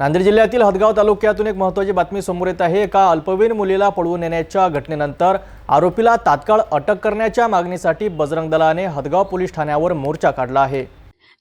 नांदेड जिल्ह्यातील हदगाव तालुक्यातून एक महत्त्वाची बातमी समोर येत आहे. एका अल्पवयीन मुलीला पळवून नेण्याच्या घटनेनंतर आरोपीला तात्काळ अटक करण्याच्या मागणीसाठी बजरंग दलाने हदगाव पोलीस ठाण्यावर मोर्चा काढला आहे.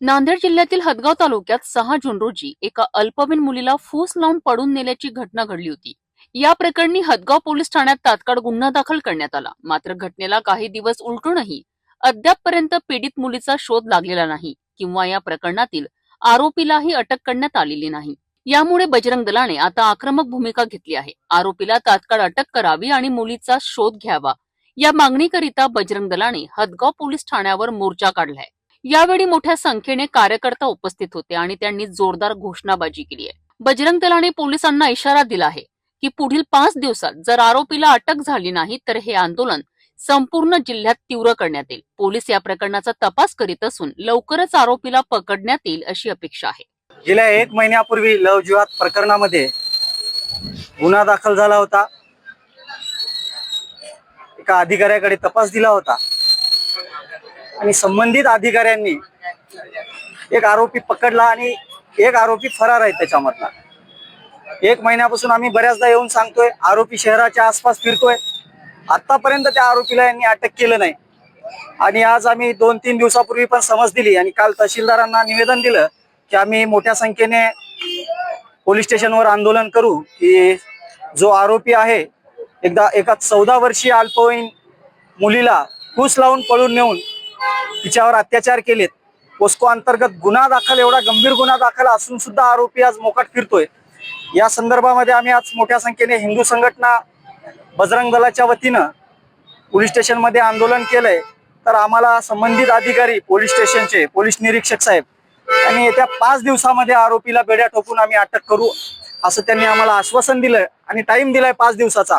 नांदेड जिल्ह्यातील हदगाव तालुक्यात सहा जून रोजी एका अल्पवयीन मुलीला फूस लावून पडून नेल्याची घटना घडली होती. या प्रकरणी हदगाव पोलीस ठाण्यात तात्काळ गुन्हा दाखल करण्यात आला. मात्र घटनेला काही दिवस उलटूनही अद्यापपर्यंत पीडित मुलीचा शोध लागलेला नाही किंवा या प्रकरणातील आरोपीलाही अटक करण्यात आलेली नाही. यामुळे बजरंग दलाने आता आक्रमक भूमिका घेतली आहे. आरोपीला तात्काळ अटक करावी आणि मुलीचा शोध घ्यावा. या मागणीकरिता बजरंग दलाने हदगाव पोलीस ठाण्यावर मोर्चा काढलाय. यावेळी मोठ्या संख्येने कार्यकर्ता उपस्थित होते आणि त्यांनी जोरदार घोषणाबाजी केली आहे. बजरंग दलाने पोलिसांना इशारा दिला आहे की पुढील पाच दिवसात जर आरोपीला अटक झाली नाही तर हे आंदोलन संपूर्ण जिल्ह्यात तीव्र करण्यात येईल. पोलीस या प्रकरणाचा तपास करीत असून लवकरच आरोपीला पकडण्यात येईल अशी अपेक्षा आहे. गेल्या एक महिन्यापूर्वी लवजिवात प्रकरणामध्ये गुन्हा दाखल झाला होता. एका अधिकाऱ्याकडे तपास दिला होता. आणि संबंधित अधिकाऱ्यांनी एक आरोपी पकडला आणि एक आरोपी फरार आहे त्याच्यामधला. एक महिन्यापासून आम्ही बऱ्याचदा येऊन सांगतोय आरोपी शहराच्या आसपास फिरतोय. आतापर्यंत त्या आरोपीला यांनी अटक केलं नाही. आणि आज आम्ही दोन तीन दिवसापूर्वी पण समज दिली आणि काल तहसीलदारांना निवेदन दिलं की आम्ही मोठ्या संख्येने पोलीस स्टेशनवर आंदोलन करू की जो आरोपी आहे एकदा एका चौदा वर्षीय अल्पवयीन मुलीला कूस लावून पळून नेऊन तिच्यावर अत्याचार केलेत. पोस्को अंतर्गत गुन्हा दाखल एवढा गंभीर गुन्हा दाखल असून सुद्धा आरोपी आज मोकाट फिरतोय. या संदर्भामध्ये आम्ही आज मोठ्या संख्येने हिंदू संघटना बजरंग दलाच्या वतीनं पोलीस स्टेशनमध्ये आंदोलन केलंय. तर आम्हाला संबंधित अधिकारी पोलीस स्टेशनचे पोलीस निरीक्षक साहेब आणि येत्या पाच दिवसामध्ये आरोपीला बेड्या ठोकून आम्ही अटक करू असं त्यांनी आम्हाला आश्वासन दिलं आणि टाइम दिलाय पाच दिवसाचा.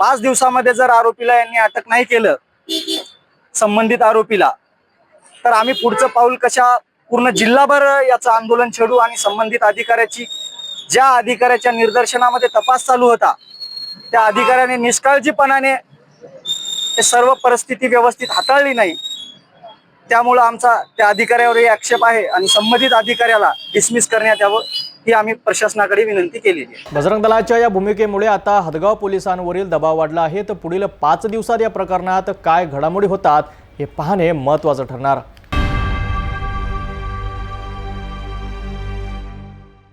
पाच दिवसामध्ये जर आरोपीला यांनी अटक नाही केलं संबंधित आरोपीला तर आम्ही पुढचं पाऊल कशा पूर्ण जिल्हाभर याचं आंदोलन छेडू आणि संबंधित अधिकाऱ्याची ज्या अधिकाऱ्याच्या निर्दर्शनामध्ये तपास चालू होता त्या अधिकाऱ्याने निष्काळजीपणाने हे सर्व परिस्थिती व्यवस्थित हाताळली नाही. त्यामुळं आमचा त्या अधिकाऱ्यावरही आक्षेप आहे आणि संबंधित अधिकाऱ्याला डिसमिस करण्यात यावं ही आम्ही प्रशासनाकडे विनंती केलेली आहे. बजरंग दलाच्या या भूमिकेमुळे आता हदगाव पोलिसांवरील दबाव वाढला आहे. तर पुढील पाच दिवसात या प्रकरणात काय घडामोडी होतात हे पाहणे महत्त्वाचं ठरणार.